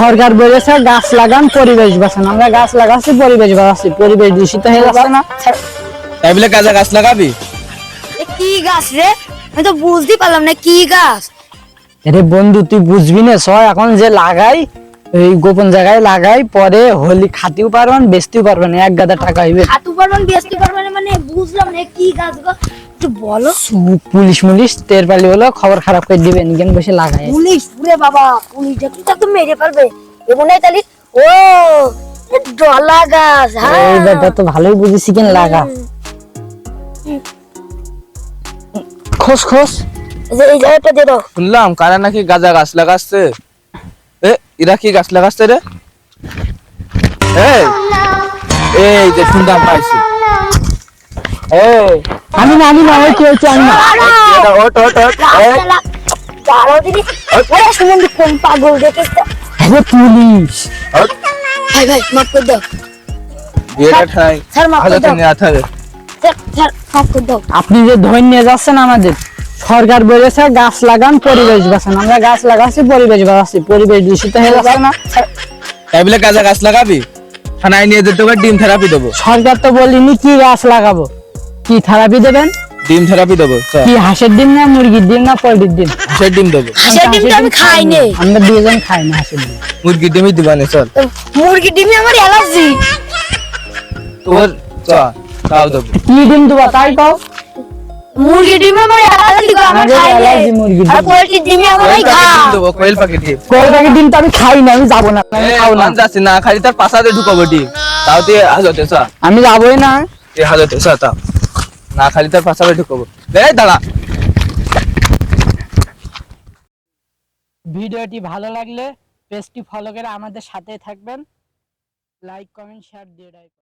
সরকার বলেছে গাছ লাগান পরিবেশ বাঁচান। আমরা গাছ লাগাচ্ছি পরিবেশ বাঁচাচ্ছি। পরিবেশ দূষিত হয়ে যাচ্ছে না। তাই বলে কাজে গাছ লাগাবি? কি গাছ রে? আমি তো বুঝতে পারলাম না কি গাছ? আরে বন্ধু তুই বুঝবি না সয় এখন যে লাগাই এই গোপন জায়গায় লাগাই পরে হোলি খাতেও পারবেন বেচতেও পারবেন এক গাদা টাকা হইবে। খাতু পারবেন বেচতে পারবেন মানে বুঝলাম না কি গাছ গো? একটু বলো। পুলিশ মুলিশ তের পালি হলো খবর খারাপ করে দিবেন কেন বসে লাগাই। পুলিশ পুরে বাবা পুলিশ দেখলি তো মেরে ফেলবে? এবং নাই তাহলে ও এ ডলা গাছ হ্যাঁ। এই ব্যাপারটা তো ভালোই বুঝেছি কেন লাগা। খোস খোস এই যে এই জায়গাটা দিয়ে দাও। শুনলাম কারা নাকি গাঁজা গাছ লাগাচ্ছে? এ এরা কি গাছ লাগাচ্ছে রে? এই এই যে শুনলাম পাইছি। এই। আমি না আমি না। ওই কি হচ্ছে আমি না ওট ওট ওট এই, দিদি। ওরে শুনুন কোন পাগল দেখিস তো। আরে পুলিশ। ভাই ভাই মাফ করে দাও। বিয়েটা ঠাই। স্যার মাফ করে দাও। নেওয়া থাকে স্যার স্যার মাফ করে দাও। আপনি যে ধৈর্য নিয়ে যাচ্ছেন আমাদের সরকার বলেছে গাছ লাগান পরিবেশ বাঁচান। আমরা গাছ লাগাচ্ছি পরিবেশ বাঁচাচ্ছি। পরিবেশ দূষিত হয়ে যাচ্ছে না। তাই বলে কাজে গাছ লাগাবি? থানায় নিয়ে যেতে হবে ডিম থেরাপি দেবো। সরকার তো বলিনি কি গাছ লাগাবো। কি থেরাপি দেবেন? ডিম থেরাপি দেবো কি হাঁসের ডিম না মুরগির ডিম না পোল্ট্রির ডিম? হাঁসের ডিম দেবো। হাঁসের ডিম তো আমি খাই নে। আমরা দুজন খাই না হাঁসের ডিম। মুরগির ডিমই দিবানে চল। মুরগি ডিমে আমার অ্যালার্জি। তোর চল তাও দেবো। কি ডিম দেবো তাই কও? মুরগি ডিমে আমার অ্যালার্জি গো আমার খাই নে মুরগির আর ডিমে আমার কোয়েল ডিম কোয়েল ডিম। কোয়েল ডিম তো আমি খাই না আমি যাব না আমি খাব না। যাচ্ছি না খালি তার পাশাতে ঢুকাবো ডিম। তাও তুই হাজতে আমি যাবোই না। তুই হাজতে চা তাও না খালি তার পাশাতে ঢুকাবো। এই দাঁড়া। ভিডিওটি ভালো লাগলে পেজটি ফলো করে আমাদের সাথে থাকবেন। লাইক কমেন্ট শেয়ার দিয়ে